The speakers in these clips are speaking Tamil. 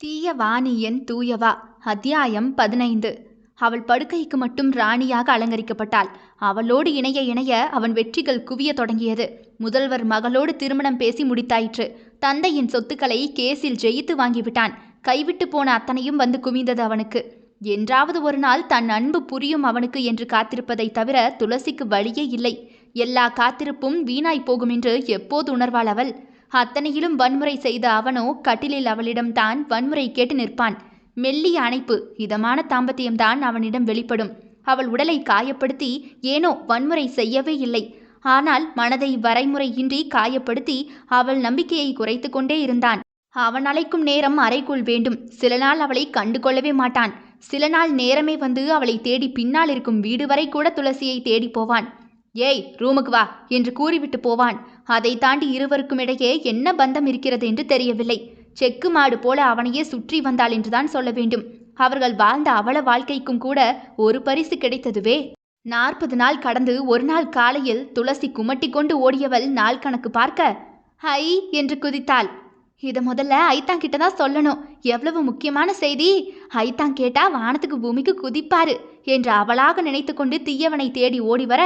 தீய வாணியன் தூயவா அத்தியாயம் பதினைந்து. அவள் படுக்கைக்கு மட்டும் ராணியாக அலங்கரிக்கப்பட்டாள். அவளோடு இணைய இணைய அவன் வெற்றிகள் குவிய தொடங்கியது. முதல்வர் மகளோடு திருமணம் பேசி முடித்தாயிற்று. தந்தையின் சொத்துக்களை கேஸில் ஜெயித்து வாங்கிவிட்டான். கைவிட்டு போன அத்தனையும் வந்து குவிந்தது அவனுக்கு. என்றாவது ஒரு நாள் தன் அன்பு புரியும் அவனுக்கு என்று காத்திருப்பதைத் தவிர துளசிக்கு வழியே இல்லை. எல்லா காத்திருப்பும் வீணாய் போகும் என்று எப்போது உணர்வாள் அவள்? அத்தனையிலும் வன்முறை செய்த அவனோ கட்டிலில் அவளிடம்தான் வன்முறை கேட்டு நிற்பான். மெல்லிய அணைப்பு இதமான தாம்பத்தியம்தான் அவனிடம் வெளிப்படும். அவள் உடலை காயப்படுத்தி ஏனோ வன்முறை செய்யவே இல்லை. ஆனால் மனதை வரைமுறையின்றி காயப்படுத்தி அவள் நம்பிக்கையை குறைத்து கொண்டே இருந்தான். அவன் அழைக்கும் நேரம் அறைக்குள் வேண்டும். சில நாள் அவளை கண்டு கொள்ளவே மாட்டான். சில நாள் நேரமே வந்து அவளை தேடி பின்னால் இருக்கும் வீடு வரை கூட துளசியை தேடி போவான். ஏய் ரூமுக்கு வா என்று கூறிவிட்டு போவான். அதை தாண்டி இருவருக்கும் இடையே என்ன பந்தம் இருக்கிறது என்று தெரியவில்லை. செக்கு மாடு போல அவனையே சுற்றி வந்தாள் என்றுதான் சொல்ல வேண்டும். அவர்கள் வாழ்ந்த அவள வாழ்க்கைக்கும் கூட ஒரு பரிசு கிடைத்ததுவே. நாற்பது நாள் கடந்து ஒரு நாள் காலையில் துளசி குமட்டி கொண்டு ஓடியவள் நாள் கணக்கு பார்க்க ஹை என்று குதித்தாள். இதை முதல்ல ஐத்தாங் கிட்ட தான் சொல்லணும். எவ்வளவு முக்கியமான செய்தி? ஐத்தாங் கேட்டா வானத்துக்கு பூமிக்கு குதிப்பாரு என்று அவளாக நினைத்து கொண்டு தீயவனை தேடி ஓடி வர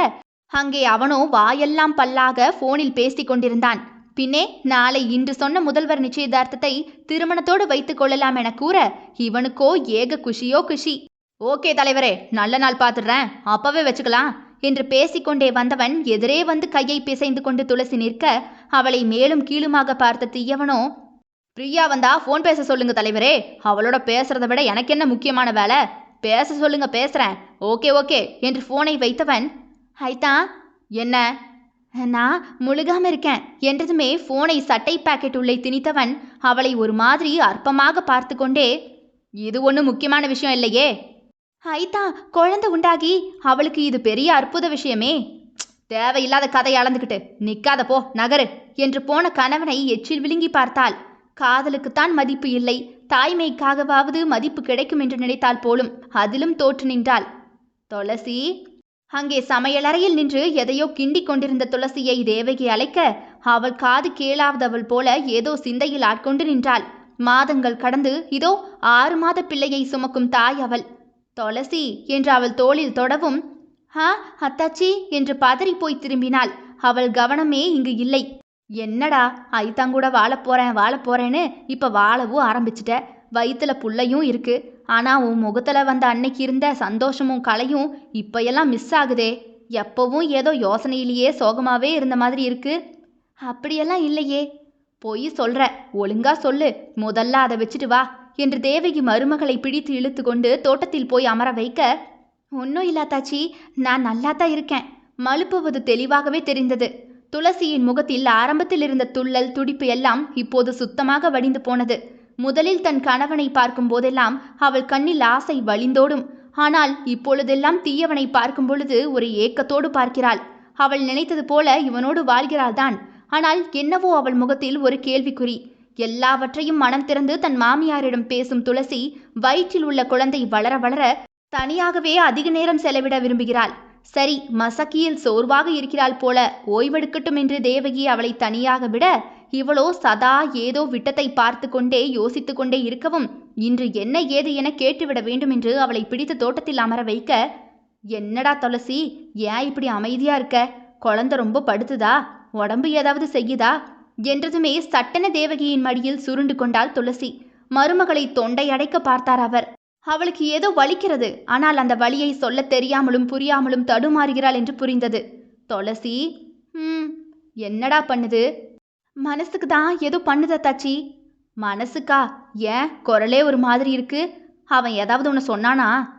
அங்கே அவனோ வாயெல்லாம் பல்லாக போனில் பேசிக் கொண்டிருந்தான். பின்னே நாளை இன்று சொன்ன முதல்வர் நிச்சயதார்த்தத்தை திருமணத்தோடு வைத்துக் கொள்ளலாம் என கூற இவனுக்கோ ஏக குஷியோ குஷி. ஓகே தலைவரே நல்ல நாள் பார்த்துடுறேன் அப்பவே வச்சுக்கலாம் என்று பேசிக்கொண்டே வந்தவன் எதிரே வந்து கையை பிசைந்து கொண்டு துளசி நிற்க அவளை மேலும் கீழுமாக பார்த்த தீயவனோ பிரியா வந்தா ஃபோன் பேச சொல்லுங்க தலைவரே. அவளோட பேசுறதை விட எனக்கு என்ன முக்கியமான வேலை? பேச சொல்லுங்க பேசுறேன். ஓகே ஓகே என்று ஃபோனை வைத்தவன் ஐத்தா என்ன? நான் முழுகாம இருக்கேன். என்றதுமே ஃபோனை சட்டை பாக்கெட் உள்ளே திணித்தவன் அவளை ஒரு மாதிரி அற்பமாக பார்த்து கொண்டே இது ஒன்றும் முக்கியமான விஷயம் இல்லையே? ஐத்தா குழந்தை உண்டாகி அவளுக்கு இது பெரிய அற்புத விஷயமே. தேவையில்லாத கதை அளந்துக்கிட்டு நிக்காத போ நகரு என்று போன கணவனை எச்சில் விழுங்கி பார்த்தாள். காதலுக்குத்தான் மதிப்பு இல்லை. தாய்மைக்காகவாவது மதிப்பு கிடைக்கும் என்று நினைத்தால் போலும் அதிலும் தோற்று நின்றாள். துளசி அங்கே சமையலறையில் நின்று எதையோ கிண்டிக் கொண்டிருந்த துளசியை தேவகி அழைக்க அவள் காது கேளாதவள் போல ஏதோ சிந்தையில் ஆட்கொண்டு நின்றாள். மாதங்கள் கடந்து இதோ ஆறு மாத பிள்ளையை சுமக்கும் தாய் அவள். துளசி என்று அவள் தோளில் தொடவும் ஹா அத்தாச்சி என்று பதறி போய் திரும்பினாள். அவள் கவனமே இங்கு இல்லை. என்னடா ஐத்தாங்கூட வாழப் போறேன் வாழப் போறேன்னு இப்ப வாழவும் ஆரம்பிச்சிட்ட. வயிற்றுல புள்ளையும் இருக்கு. ஆனா உன் முகத்துல வந்த அன்னைக்கு இருந்த சந்தோஷமும் கலையும் இப்போ எல்லாம் மிஸ் ஆகுதே. எப்பவும் ஏதோ யோசனையிலேயே சோகமாவே இருந்த மாதிரி இருக்கு. அப்படியெல்லாம் இல்லையே. போய் சொல்ற. ஒழுங்கா சொல்லு. முதல்ல அதை வச்சுட்டு வா என்று தேவகி மருமகளை பிடித்து இழுத்து கொண்டு தோட்டத்தில் போய் அமர வைக்க ஒன்றும் இல்லாத்தாச்சி நான் நல்லா தான் இருக்கேன். மழுப்புவது தெளிவாகவே தெரிந்தது. துளசியின் முகத்தில் ஆரம்பத்தில் இருந்த துள்ளல் துடிப்பு எல்லாம் இப்போது சுத்தமாக வடிந்து போனது. முதலில் தன் கணவனை பார்க்கும் போதெல்லாம் அவள் கண்ணில் ஆசை வழிந்தோடும். ஆனால் இப்பொழுதெல்லாம் தீயவனை பார்க்கும் பொழுது ஒரு ஏக்கத்தோடு பார்க்கிறாள். அவள் நினைத்தது போல இவனோடு வாழ்கிறாள்தான். ஆனால் என்னவோ அவள் முகத்தில் ஒரு கேள்விக்குறி. எல்லாவற்றையும் மனம் திறந்து தன் மாமியாரிடம் பேசும் துளசி வயிற்றில் உள்ள குழந்தை வளர வளர தனியாகவே அதிக நேரம் செலவிட விரும்புகிறாள். சரி மசக்கியில் சோர்வாக இருக்கிறாள் போல ஓய்வெடுக்கட்டும் என்று தேவகி அவளை தனியாக விட இவளோ சதா ஏதோ விட்டத்தை பார்த்து கொண்டே யோசித்து கொண்டே இருக்கவும் இன்று என்ன ஏது என கேட்டுவிட வேண்டும் என்று அவளை பிடித்த தோட்டத்தில் அமர வைக்க என்னடா துளசி ஏன் இப்படி அமைதியா இருக்க? குழந்தை ரொம்ப படுத்துதா? உடம்பு ஏதாவது செய்யுதா? என்றதுமே சட்டன தேவகியின் மடியில் சுருண்டு கொண்டாள் துளசி. மருமகளை தொண்டை அடைக்க பார்த்தார் அவர். அவளுக்கு ஏதோ வலிக்கிறது. ஆனால் அந்த வலியை சொல்லத் தெரியாமலும் புரியாமலும் தடுமாறுகிறாள் என்று புரிந்தது. துளசி ம் என்னடா பண்ணுது? மனசுக்கு தான் ஏதோ பண்ணுதா தாச்சி. மனசுக்கா? ஏன்? குரலே ஒரு மாதிரி இருக்கு. அவன் ஏதாவது ஒன்று சொன்னானா?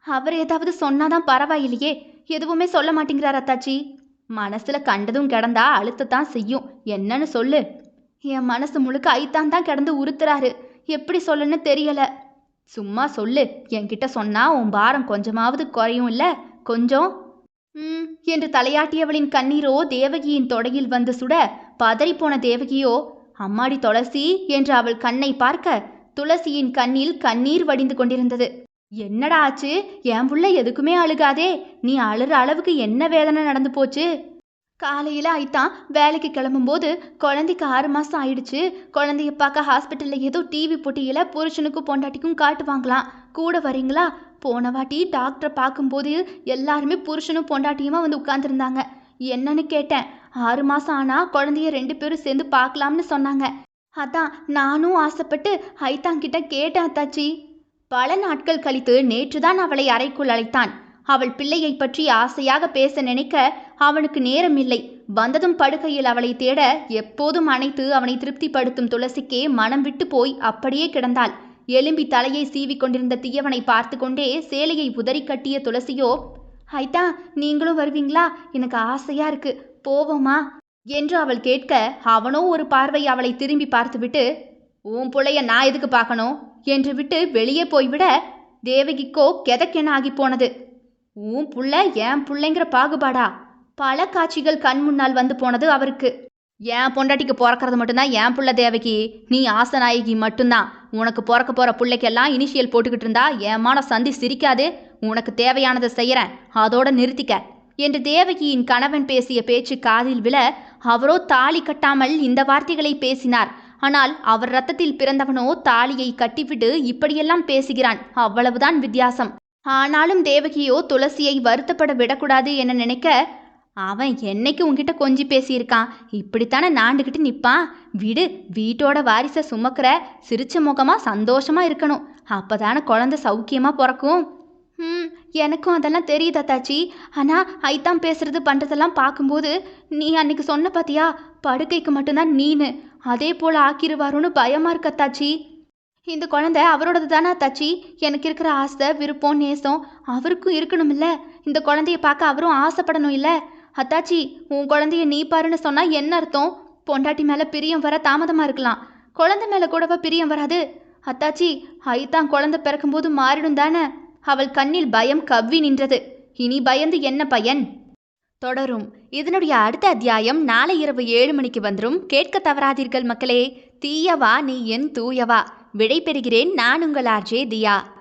அவர் ஏதாவது சொன்னாதான் பரவாயில்லையே. எதுவுமே சொல்ல மாட்டேங்கிறாரா தாச்சி? மனசுல கண்டதும் கிடந்தா அழுத்தத்தான் செய்யும். என்னன்னு சொல்லு. என் மனசு முழுக்க ஐத்தான் தான் கிடந்து உறுத்துறாரு. எப்படி சொல்லுன்னு தெரியல. சும்மா சொல்லு. என்கிட்ட சொன்னா உன் பாரம் கொஞ்சமாவது குறையும் இல்ல? கொஞ்சம். ம். என்று தலையாட்டியவளின் கண்ணீரோ தேவகியின் தொடையில் வந்து சுட பதறிப்போன தேவகியோ அம்மாடி துளசி என்று அவள் கண்ணை பார்க்க துளசியின் கண்ணில் கண்ணீர் வடிந்து கொண்டிருந்தது. என்னடா ஆச்சு? என் புள்ள எதுக்குமே அழுகாதே. நீ அழுற அளவுக்கு என்ன வேதனை நடந்து போச்சு? காலையில் ஐத்தான் வேலைக்கு கிளம்பும்போது குழந்தைக்கு ஆறு மாதம் ஆயிடுச்சு. குழந்தைய பார்க்க ஹாஸ்பிட்டலில் ஏதோ டிவி போட்டியில் புருஷனுக்கும் பொண்டாட்டிக்கும் காட்டுவாங்களாம் கூட வரீங்களா? போன வாட்டி டாக்டரை பார்க்கும்போது எல்லாருமே புருஷனும் பொண்டாட்டியுமா வந்து உட்காந்துருந்தாங்க என்னன்னு கேட்டேன். ஆறு மாதம் ஆனால் குழந்தைய ரெண்டு பேரும் சேர்ந்து பார்க்கலாம்னு சொன்னாங்க. அதான் நானும் ஆசைப்பட்டு ஐத்தாங்கிட்ட கேட்டேன் அத்தாச்சி. பல நாட்கள் கழித்து நேற்றுதான் அவளை அறைக்குள் அழைத்தான். அவள் பிள்ளையை பற்றி ஆசையாக பேச நினைக்க அவனுக்கு நேரமில்லை. வந்ததும் படுக்கையில் அவளை தேட எப்போதும் அணைத்து அவனை திருப்திப்படுத்தும் துளசிக்கே மனம் விட்டு போய் அப்படியே கிடந்தாள். எலும்பி தலையை சீவிக் கொண்டிருந்த தீயவனை பார்த்து கொண்டே சேலையை உதறி கட்டிய துளசியோ ஐத்தா நீங்களும் வருவீங்களா? எனக்கு ஆசையா இருக்கு. போவோமா? என்று அவள் கேட்க அவனோ ஒரு பார்வை அவளை திரும்பி பார்த்துவிட்டு உன் புள்ளைய நான் எதுக்கு பார்க்கணும்? என்று விட்டு வெளியே போய்விட தேவகிக்கோ கெதக்கென ஆகி போனது. உன் புள்ள என் புள்ளைங்கிற பாகுபாடா? பல காட்சிகள் கண் முன்னால் வந்து போனது அவருக்கு. என் பொண்டாட்டிக்கு பிறக்கிறது மட்டும்தான் என் புள்ள தேவகி. நீ ஆசநாயகி மட்டும்தான். உனக்கு பிறக்க போற பிள்ளைக்கெல்லாம் இனிஷியல் போட்டுக்கிட்டு இருந்தா என் மான சந்தி சிரிக்காது. உனக்கு தேவையானதை செய்யறேன் அதோட நிறுத்திக்க. என்று தேவகியின் கணவன் பேசிய பேச்சு காதில் விழ அவரோ தாலி கட்டாமல் இந்த வார்த்தைகளை பேசினார். ஆனால் அவர் ரத்தத்தில் பிறந்தவனோ தாலியை கட்டிவிட்டு இப்படியெல்லாம் பேசுகிறான். அவ்வளவுதான் வித்தியாசம். ஆனாலும் தேவகியோ துளசியை வருத்தப்பட விடக்கூடாது என நினைக்க அவன் என்னைக்கு உன்கிட்ட கொஞ்சி பேசியிருக்கான்? இப்படித்தானே நாண்டுக்கிட்டு நிற்பான் விடு வீட்டோட வாரிசை சுமக்கிற சிரிச்ச முகமா சந்தோஷமா இருக்கணும். அப்பதானே குழந்தை சௌக்கியமா பிறக்கும். ம் எனக்கும் அதெல்லாம் தெரியுது அத்தாச்சி. ஆனால் ஐத்தான் பேசுறது பண்ணுறதெல்லாம் பார்க்கும்போது நீ அன்னைக்கு சொன்ன பாத்தியா? படுக்கைக்கு மட்டும்தான் நீனு. அதே போல் ஆக்கிருவாரோன்னு பயமாக இருக்கு அத்தாச்சி. இந்த குழந்தை அவரோடது தானே அத்தாச்சி. எனக்கு இருக்கிற ஆசை விருப்பம் நேசம் அவருக்கும் இருக்கணும்ல. இந்த குழந்தைய பார்க்க அவரும் ஆசைப்படணும் இல்லை. அத்தாச்சி உன் குழந்தைய நீ பாருன்னு சொன்னால் என்ன அர்த்தம்? பொண்டாட்டி மேலே பிரியம் வர தாமதமாக இருக்கலாம். குழந்தை மேலே கூடவா பிரியம் வராது? அத்தாச்சி ஐத்தான் குழந்தை பிறக்கும்போது மாறிடும் தானே. அவள் கண்ணில் பயம் கவ்வி நின்றது. இனி பயந்து என்ன பயன்? தொடரும். இதனுடைய அடுத்த அத்தியாயம் நாளை இரவு ஏழு மணிக்கு வந்துரும். கேட்க தவறாதீர்கள் மக்களே. தீயவா நீ என் தூயவா. விடை பெறுகிறேன் நான் உங்கள் ஆர்ஜே தியா.